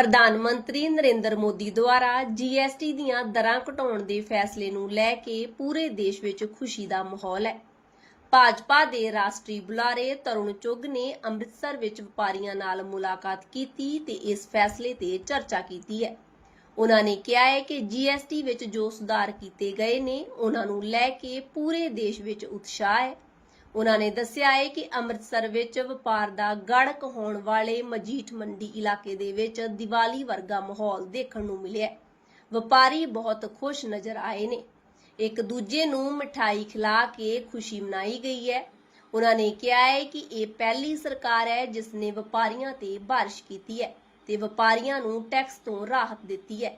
ਪ੍ਰਧਾਨ ਮੰਤਰੀ ਨਰਿੰਦਰ ਮੋਦੀ ਦੁਆਰਾ ਜੀਐਸਟੀ ਦੀਆਂ ਦਰਾਂ ਘਟਾਉਣ ਦੇ ਫੈਸਲੇ ਨੂੰ ਲੈ ਕੇ ਪੂਰੇ ਦੇਸ਼ ਵਿੱਚ ਖੁਸ਼ੀ ਦਾ ਮਾਹੌਲ ਹੈ। ਭਾਜਪਾ ਦੇ ਰਾਸ਼ਟਰੀ ਬੁਲਾਰੇ ਤਰੁਣ ਚੁੱਗ ਨੇ ਅੰਮ੍ਰਿਤਸਰ ਵਿੱਚ ਵਪਾਰੀਆਂ ਨਾਲ ਮੁਲਾਕਾਤ ਕੀਤੀ ਤੇ ਇਸ ਫੈਸਲੇ ਤੇ ਚਰਚਾ ਕੀਤੀ ਹੈ। ਉਹਨਾਂ ਨੇ ਕਿਹਾ ਹੈ ਕਿ ਜੀਐਸਟੀ ਵਿੱਚ ਜੋ ਸੁਧਾਰ ਕੀਤੇ ਗਏ ਨੇ, ਉਹਨਾਂ ਨੂੰ ਲੈ ਕੇ ਪੂਰੇ ਦੇਸ਼ ਵਿੱਚ ਉਤਸ਼ਾਹ ਹੈ। ਉਹਨਾਂ ਨੇ ਦੱਸਿਆ ਹੈ ਕਿ ਅੰਮ੍ਰਿਤਸਰ ਵਿੱਚ ਵਪਾਰ ਦਾ ਗੜਕ ਹੋਣ ਵਾਲੇ ਮਜੀਠ ਮੰਡੀ ਇਲਾਕੇ ਦੇ ਵਿੱਚ ਦੀਵਾਲੀ ਵਰਗਾ ਮਾਹੌਲ ਦੇਖਣ ਨੂੰ ਮਿਲਿਆ ਵਪਾਰੀ ਬਹੁਤ ਖੁਸ਼ ਨਜ਼ਰ ਆਏ ਨੇ। ਇੱਕ ਦੂਜੇ ਨੂੰ ਮਠਾਈ ਖਿਲਾ ਕੇ ਖੁਸ਼ੀ ਮਨਾਈ ਗਈ ਹੈ। ਉਹਨਾਂ ਨੇ ਕਿਹਾ ਹੈ ਕਿ ਇਹ ਪਹਿਲੀ ਸਰਕਾਰ ਹੈ ਜਿਸ ਨੇ ਵਪਾਰੀਆਂ ਤੇ ਬਾਰਿਸ਼ ਕੀਤੀ ਹੈ ਤੇ ਵਪਾਰੀਆਂ ਨੂੰ ਟੈਕਸ ਤੋਂ ਰਾਹਤ ਦਿੱਤੀ ਹੈ।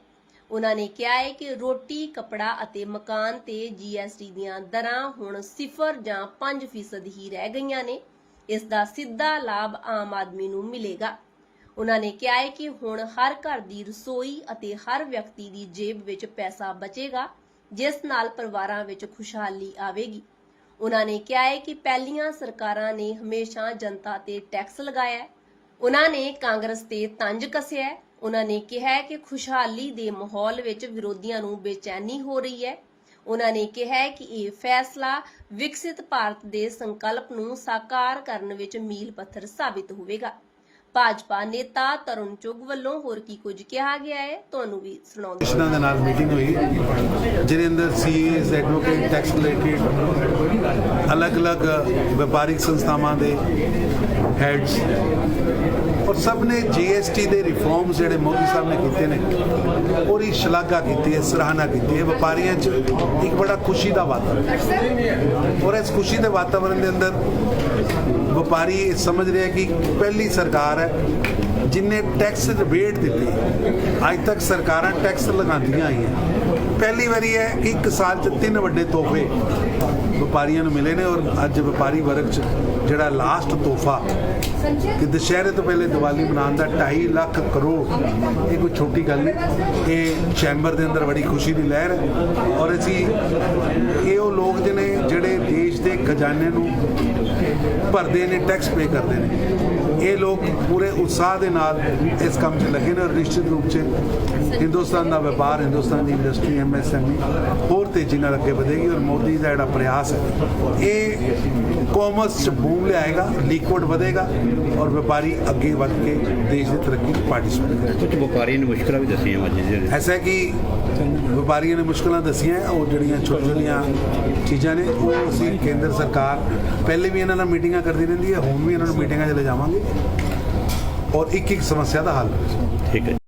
ਉਹਨਾਂ ਨੇ ਕਿਹਾ ਹੈ ਕਿ ਰੋਟੀ, ਕਪੜਾ ਅਤੇ ਮਕਾਨ ਤੇ ਜੀਐਸਟੀ ਦੀਆਂ ਦਰਾਂ ਹੁਣ 0 ਜਾਂ 5% ਹੀ ਰਹਿ ਗਈਆਂ ਨੇ। ਇਸ ਦਾ ਸਿੱਧਾ ਲਾਭ ਆਮ ਆਦਮੀ ਨੂੰ ਮਿਲੇਗਾ। ਉਹਨਾਂ ਨੇ ਕਿਹਾ ਹੈ ਕਿ ਹੁਣ ਹਰ ਘਰ ਦੀ ਰਸੋਈ ਅਤੇ ਹਰ ਵਿਅਕਤੀ ਦੀ ਜੇਬ ਵਿੱਚ ਪੈਸਾ ਬਚੇਗਾ, ਜਿਸ ਨਾਲ ਪਰਿਵਾਰਾਂ ਵਿੱਚ ਖੁਸ਼ਹਾਲੀ ਆਵੇਗੀ। ਉਹਨਾਂ ਨੇ ਕਿਹਾ ਹੈ ਕਿ ਪਹਿਲੀਆਂ ਸਰਕਾਰਾਂ ਨੇ ਹਮੇਸ਼ਾ ਜਨਤਾ ਤੇ ਟੈਕਸ ਲਗਾਇਆ ਉਹਨਾਂ ਨੇ ਕਾਂਗਰਸ ਤੇ ਤੰਜ ਕੱਸਿਆ ਉਹਨਾਂ ਨੇ ਕਿਹਾ ਕਿ ਖੁਸ਼ਹਾਲੀ ਦੇ ਮਾਹੌਲ ਵਿੱਚ ਵਿਰੋਧੀਆਂ ਨੂੰ ਬੇਚੈਨੀ ਹੋ ਰਹੀ ਹੈ। ਉਹਨਾਂ ਨੇ ਕਿਹਾ ਕਿ ਇਹ ਫੈਸਲਾ ਵਿਕਸਿਤ ਭਾਰਤ ਦੇ ਸੰਕਲਪ ਨੂੰ ਸਾਕਾਰ ਕਰਨ ਵਿੱਚ ਮੀਲ ਪੱਥਰ ਸਾਬਿਤ ਹੋਵੇਗਾ। ਭਾਜਪਾ ਨੇਤਾ ਤਰੁਣ ਚੁੱਗ ਵੱਲੋਂ ਹੋਰ ਕੀ ਕੁਝ ਕਿਹਾ ਗਿਆ ਹੈ? ਤੁਹਾਨੂੰ ਵੀ ਸੁਣਾਉਂਦੇ ਕਮਿਸ਼ਨਾਂ ਦੇ ਨਾਲ ਮੀਟਿੰਗ ਹੋਈ, ਜਿਹਦੇ ਅੰਦਰ ਸੀਏਸ ਐਡਵੋਕੇਟ ਟੈਕਸ ਰਿਲੇਟਡ ਅਲੱਗ-ਅਲੱਗ ਵਪਾਰਿਕ ਸੰਸਥਾਵਾਂ ਦੇ ਹੈਡਸ ਔਰ ਸਭ ਨੇ ਜੀਐਸਟੀ ਦੇ ਰਿਫਾਰਮਸ ਜਿਹੜੇ ਮੋਦੀ ਸਾਹਿਬ ਨੇ ਕੀਤੇ ਨੇ, ਉਹਦੀ ਸ਼ਲਾਘਾ ਕੀਤੀ ਹੈ, ਸਰਾਹਨਾ ਕੀਤੀ ਹੈ। ਵਪਾਰੀਆਂ 'ਚ ਇੱਕ ਬੜਾ ਖੁਸ਼ੀ ਦਾ ਵਾਤਾਵਰਨ ਇਸ ਖੁਸ਼ੀ ਦੇ ਵਾਤਾਵਰਨ ਦੇ ਅੰਦਰ ਵਪਾਰੀ ਇਹ ਸਮਝ ਰਿਹਾ ਕਿ ਪਹਿਲੀ ਸਰਕਾਰ ਹੈ ਜਿਨੇ ਟੈਕਸ ਰਿਬੇਟ ਦਿੱਤੀ ਅੱਜ ਤੱਕ ਸਰਕਾਰਾਂ ਟੈਕਸ ਲਗਾਉਂਦੀਆਂ ਆਈਆਂ। ਪਹਿਲੀ ਵਾਰੀ ਹੈ ਕਿ ਇੱਕ ਸਾਲ 'ਚ ਤਿੰਨ ਵੱਡੇ ਤੋਹਫੇ ਵਪਾਰੀਆਂ ਨੂੰ ਮਿਲੇ ਨੇ ਔਰ ਅੱਜ ਵਪਾਰੀ ਵਰਗ 'ਚ ਜਿਹੜਾ ਲਾਸਟ ਤੋਹਫਾ ਕਿ ਦੁਸ਼ਹਿਰੇ ਤੋਂ ਪਹਿਲੇ ਦੀਵਾਲੀ ਮਨਾਉਣ ਦਾ 2.5 ਲੱਖ ਕਰੋੜ, ਇਹ ਕੋਈ ਛੋਟੀ ਗੱਲ ਨਹੀਂ। ਇਹ ਚੈਂਬਰ ਦੇ ਅੰਦਰ ਬੜੀ ਖੁਸ਼ੀ ਦੀ ਲਹਿਰ ਹੈ। ਔਰ ਅਸੀਂ ਇਹ ਉਹ ਲੋਕ ਜਿਹਨੇ ਜਿਹੜੇ ਖਜ਼ਾਨੇ ਨੂੰ ਭਰਦੇ ਨੇ ਟੈਕਸ ਪੇ ਕਰਦੇ ਨੇ। ਇਹ ਲੋਕ ਪੂਰੇ ਉਤਸ਼ਾਹ ਦੇ ਨਾਲ ਇਸ ਕੰਮ 'ਚ ਲੱਗੇ ਨੇ ਨਿਸ਼ਚਿਤ ਰੂਪ 'ਚ ਹਿੰਦੁਸਤਾਨ ਦਾ ਵਪਾਰ ਹਿੰਦੁਸਤਾਨ ਦੀ ਇੰਡਸਟਰੀ ਐਮਐਸਐਮਈ ਹੋਰ ਤੇਜ਼ੀ ਨਾਲ ਅੱਗੇ ਵਧੇਗੀ ਔਰ ਮੋਦੀ ਦਾ ਜਿਹੜਾ ਪ੍ਰਯਾਸ ਹੈ ਇਹ ਕਾਮਰਸ 'ਚ ਬੂਮ ਲਿਆਏਗਾ ਲਿਕੁਇਡ ਵਧੇਗਾ ਔਰ ਵਪਾਰੀ ਅੱਗੇ ਵੱਧ ਕੇ ਦੇਸ਼ ਦੀ ਤਰੱਕੀ 'ਚ ਪਾਰਟਿਸਿਪੇਟ ਕਰੇਗਾ ਕੁਝ ਵਪਾਰੀਆਂ ਨੇ ਮੁਸ਼ਕਲਾਂ ਵੀ ਦੱਸੀਆਂ ਅੱਜ ਜਿਹੜੇ ਐਸਾ ਕਿ ਵਪਾਰੀਆਂ ਨੇ ਮੁਸ਼ਕਲਾਂ ਦੱਸੀਆਂ ਉਹ ਜਿਹੜੀਆਂ ਛੋਟੀ ਛੋਟੀਆਂ ਚੀਜ਼ਾਂ ਨੇ ਉਹ ਅਸੀਂ ਕੇਂਦਰ ਸਰਕਾਰ ਪਹਿਲੇ ਵੀ ਇਹਨਾਂ ਨਾਲ ਮੀਟਿੰਗਾਂ ਕਰਦੀ ਰਹਿੰਦੀ ਹੈ ਹੁਣ ਵੀ ਇਹਨਾਂ ਨੂੰ ਮੀਟਿੰਗਾਂ 'ਚ ਲੈ ਜਾਵਾਂਗੇ। ਔਰ ਇੱਕ ਇੱਕ ਸਮੱਸਿਆ ਦਾ ਹੱਲ। ਠੀਕ ਹੈ।